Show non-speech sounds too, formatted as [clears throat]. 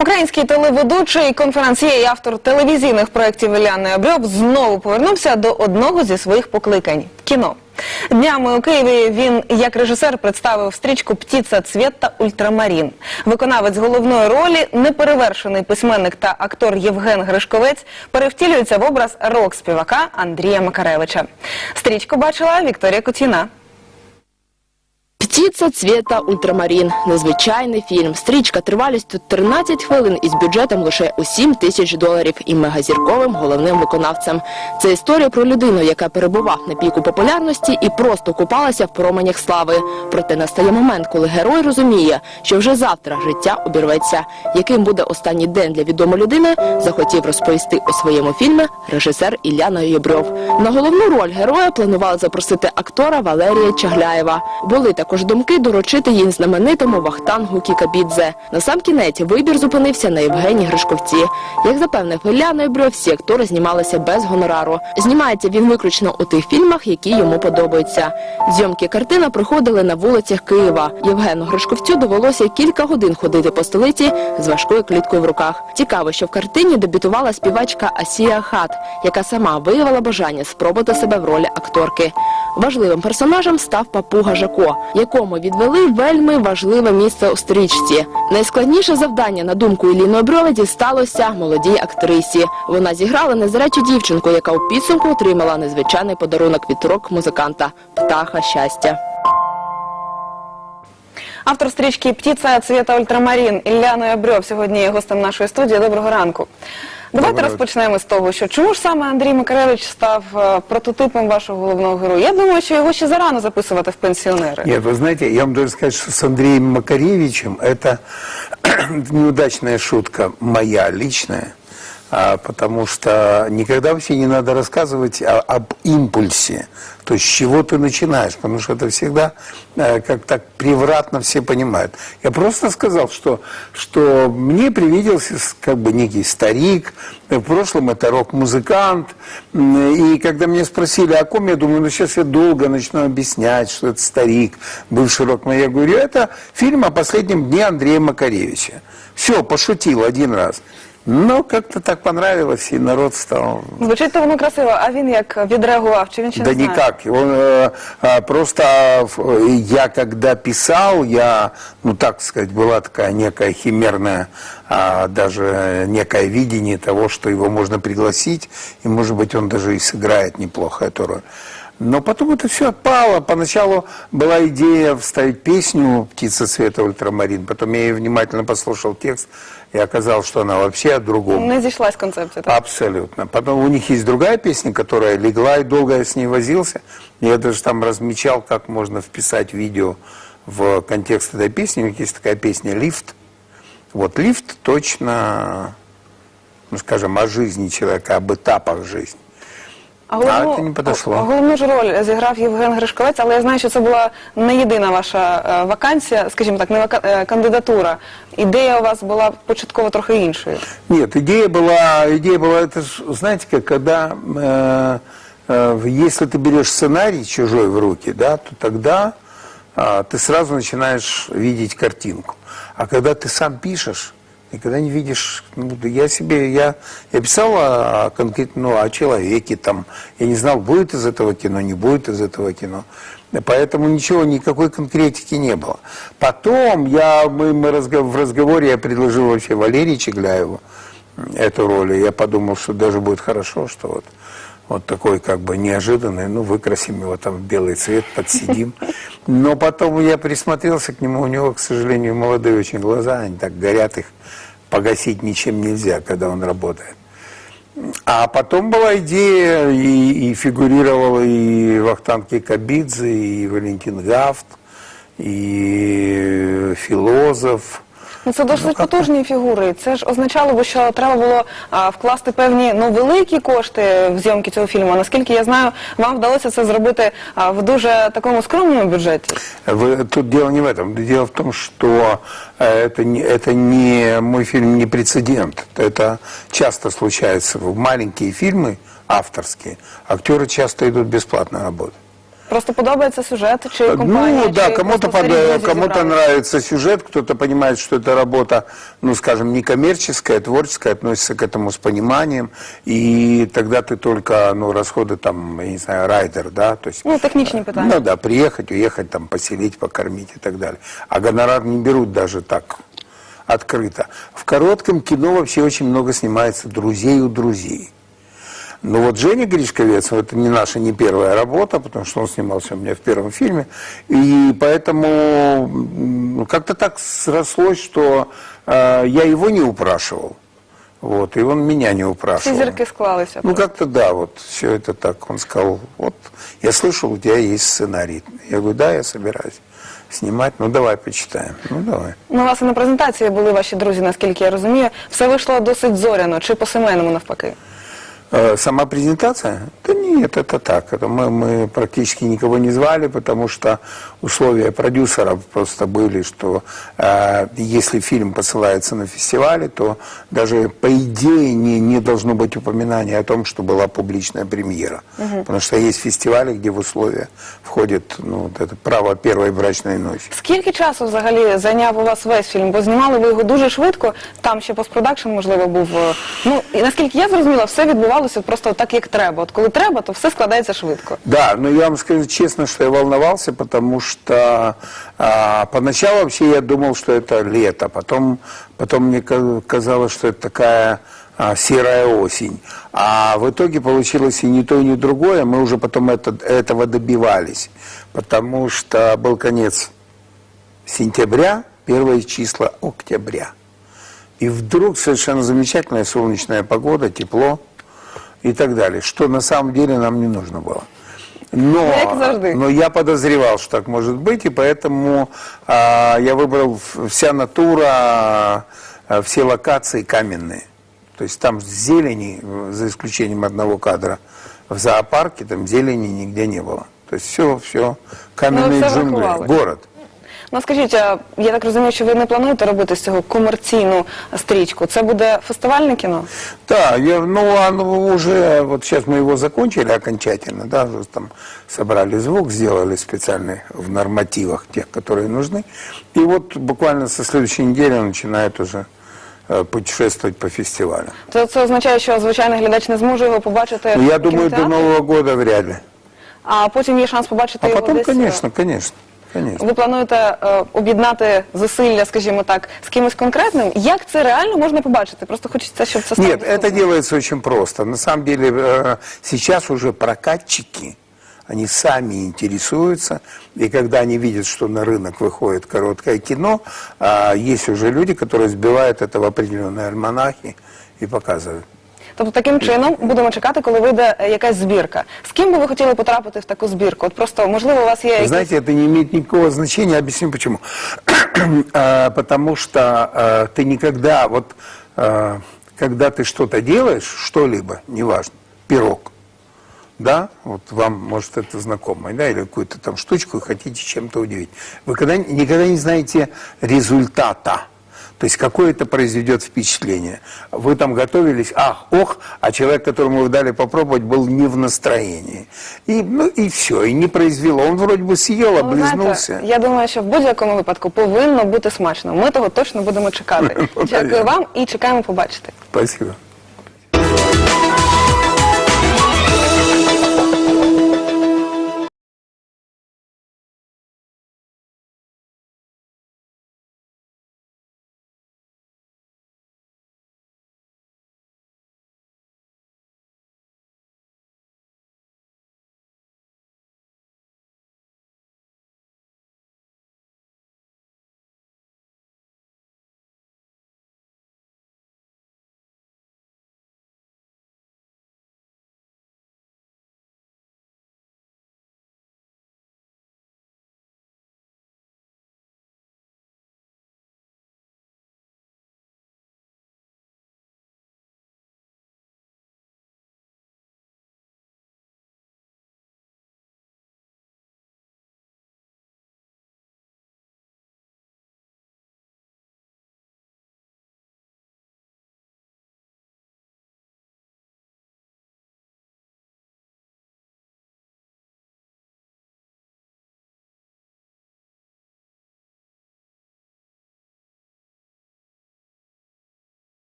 Український телеведучий, конференціє і автор телевізійних проєктів Ілля Необрьов знову повернувся до одного зі своїх покликань кіно. Днями у Києві він як режисер представив стрічку Птіца цвіт та ультрамарін. Виконавець головної ролі, неперевершений письменник та актор Євген Гришковець перевтілюється в образ рок-співака Андрія Макаревича. Стрічку бачила Вікторія Кутіна. Птіця цвіта ультрамарін. Незвичайний фільм. Стрічка тривалістю 13 хвилин із бюджетом лише у 7 тисяч доларів і мегазірковим головним виконавцем. Це історія про людину, яка перебував на піку популярності і просто купалася в променях слави. Проте настає момент, коли герой розуміє, що вже завтра життя обірветься. Яким буде останній день для відомої людини, захотів розповісти у своєму фільмі режисер Ілля Ноєбрьов. На головну роль героя планували запросити актора Валерія Чагляєва. Були також думки доручити їм знаменитому Вахтангу Кікабідзе. На сам кінець вибір зупинився на Євгенії Гришковці. Як запевнив Ілля Ноєбрьов, всі актори знімалися без гонорару. Знімається він виключно у тих фільмах, які йому подобаються. Зйомки картина проходили на вулицях Києва. Євгену Гришковцю довелося кілька годин ходити по столиці з важкою кліткою в руках. Цікаво, що в картині дебютувала співачка Асія Хат, яка сама виявила бажання спробувати себе в ролі акторки. Важливим персонажем став папуга Жако, якому відвели вельми важливе місце у стрічці. Найскладніше завдання, на думку Іллі Оброва, дісталося молодій актрисі. Вона зіграла незрячу дівчинку, яка у підсумку отримала незвичайний подарунок від рок-музиканта птаха щастя. Автор стрічки Птіця цвіта ультрамарін Ілля Ноябрьов сьогодні є гостем нашої студії. Доброго ранку. Давайте розпочнемо з того, що чому ж саме Андрій Макаревич став е, прототипом вашого головного героя? Я думаю, що його ще зарано записувати в пенсіонери. Нет, вы знаете, я вам должен сказать, что с Андреем Макаревичем это [clears throat] неудачная шутка моя личная, а, потому что никогда вообще не надо рассказывать о- об импульсе, то есть с чего ты начинаешь, потому что это всегда э, как так превратно все понимают. Я просто сказал, что, что мне привиделся как бы некий старик, э, в прошлом это рок-музыкант, и когда меня спросили, о ком, я думаю, ну сейчас я долго начну объяснять, что это старик, бывший рок Я говорю, это фильм о последнем дне Андрея Макаревича. Все, пошутил один раз. Но как-то так понравилось, и народ стал Звучить то воно красиво, а він як відреагував? Чи він ще да не знає? никак. Он, э, а, просто э, я когда писал, я, ну так сказать, была такая некая химерная, а, даже некое видение того, что его можно пригласить, и, может быть, он даже и сыграет неплохо эту роль. Но потом это все отпало. Поначалу была идея вставить песню «Птица цвета ультрамарин». Потом я ее внимательно послушал текст, и оказалось, что она вообще о другом. Не зійшлась концепція. Так? Абсолютно. Потом у них есть другая песня, которая легла, и долго я с ней возился. Я даже там размечал, как можно вписать видео в контекст этой песни. У них есть такая песня «Лифт». Вот лифт точно, ну скажем, о жизни человека, об этапах жизни. А, це не підійшло. головну ж роль зіграв Євген Гришковець, але я знаю, що це була не єдина ваша е, вакансія, скажімо так, не вака... е, кандидатура. Ідея у вас була початково трохи іншою. Нет, идея была, идея была, это, ж, знаете, как когда, э, э, если ты берешь сценарий чужой в руки, да, то тогда а, ты сразу начинаешь видеть картинку. А когда ты сам пишешь, никогда не видишь, ну, я себе, я, я писал о, о конкретно, ну, о человеке там, я не знал, будет из этого кино, не будет из этого кино. Поэтому ничего, никакой конкретики не было. Потом я, мы, мы разго- в разговоре я предложил вообще Валерию Чегляеву эту роль, и я подумал, что даже будет хорошо, что вот, вот такой как бы неожиданный, ну, выкрасим его там в белый цвет, подсидим. Но потом я присмотрелся к нему, у него, к сожалению, молодые очень глаза, они так горят, их погасить ничем нельзя, когда он работает. А потом была идея, и, и фигурировал и Вахтанг Кикабидзе, и Валентин Гафт, и философ. Ну, це досить потужні фігури. Це ж означало би, що треба було а, вкласти певні ну, великі кошти в зйомки цього фільму. Наскільки я знаю, вам вдалося це зробити а, в дуже такому скромному бюджеті. Вы- тут дело не в этом. Дело в том, что э, это не, это не мой фильм не прецедент. Это часто случается в маленькие фильмы авторские. Актеры часто идут бесплатно работать. Просто подобається сюжет чи компанія, Ну да, чи кому-то просто под- старі друзі кому-то зібрались? нравится сюжет, кто-то понимает, что эта работа, ну скажем, не коммерческая, творческая, относится к этому с пониманием, и тогда ты только, ну, расходы там, я не знаю, райдер, да, то есть... Ну, технічні питання. Ну да, приехать, уехать, там, поселить, покормить и так далее. А гонорар не берут даже так открыто. В коротком кино вообще очень много снимается друзей у друзей. Ну вот Женя Гришковец, это не наша не первая работа, потому что он снимался у меня в первом фильме. И поэтому м, ну, как-то так срослось, что э, я его не упрашивал. Вот, и он меня не Всі упрашивал. зірки склалися. Ну, как-то да, вот все это так. Он сказал, вот, я слышал, у тебя есть сценарий. Я говорю, да, я собираюсь снимать. Ну, давай почитаем. Ну, давай. Ну, власне, на презентації були ваші друзі, наскільки я розумію. Все вийшло досить зоряно, чи по-семейному навпаки. Э, Сама презентация? Да нет, это так. Это мы, мы практически никого не звали, потому что условия продюсеров просто были, что э, если фильм посылается на фестивале, то даже по идее не, не должно быть упоминания о том, что была публичная премьера. Потому что есть фестивали, где в условия входит ну, вот это право первой брачной ночи. Скільки часу взагалі зайняв у вас весь фільм? Бо знімали ви його дуже швидко, там ще постпродакшн, можливо, був. е, Ну, і наскільки я зрозуміла, все відбувалося просто так, як треба. От коли треба, то все складається швидко. Да, но я вам скажу честно, что я волновался, потому что а, поначалу вообще я думал, что это лето, потом, потом мне ка- казалось, что это такая а, серая осень. А в итоге получилось и не то, и не другое. Мы уже потом это, этого добивались, потому что был конец сентября, первые числа октября. И вдруг совершенно замечательная солнечная погода, тепло и так далее, что на самом деле нам не нужно было. Но, но я подозревал, что так может быть, и поэтому а, я выбрал вся натура, а, все локации каменные. То есть там зелени, э, за исключением одного кадра, в зоопарке там зелени нигде не было. То есть все, все каменные все джунгли, город. Ну скажіть, а я так розумію, що ви не плануєте робити з цього комерційну стрічку. Це буде фестивальне кіно? Да, я, ну, оно уже, вот сейчас мы его закончили окончательно, да, уже там собрали звук, сделали специальный в нормативах тех, которые нужны. И вот буквально со следующей недели он начинает уже э, путешествовать по фестивалю. То це означає, що звичайний глядач не зможе його побачити. Ну, я в думаю, до кінотеатрі, Нового года вряд ли. А потім є шанс побачити А його потом, десь. е, конечно, конечно, конечно. Ви плануєте е, об'єднати зусилля, скажімо так, з кимось конкретним? Як це реально можна побачити? Просто хочеться, щоб це стало Нет, это доступно. делается очень просто. На самом деле э, сейчас уже прокатчики, они сами интересуются, и когда они видят, что на рынок выходит короткое кино, а, есть уже люди, которые сбивают это в определенные альманахи и показывают. Тобто таким чином будемо чекати, коли вийде е, якась збірка. З ким би ви хотіли потрапити в таку збірку? От просто можливо у вас є Вы якісь... знаете, это не имеет никакого значения, объясню почему. [clears throat] А, Потому что а, ты никогда, вот, а, когда ты что-то делаешь, что-либо, неважно, пирог, да, вот вам, может, это знакомо, да, или какую-то там штучку и хотите чем-то удивить. Вы когда, никогда не знаете результата. То есть какое это произведет впечатление. Вы там готовились, ах, ох, а человек, которому вы дали попробовать, был не в настроении. И, ну, и все, и не произвело. Он вроде бы съел, Ну, ви знаєте, облизнулся. я думаю, що в будь-якому випадку повинно бути смачно. Ми того точно будемо чекати. [laughs] Ну, Дякую навірно. вам і чекаємо побачити. Спасибо.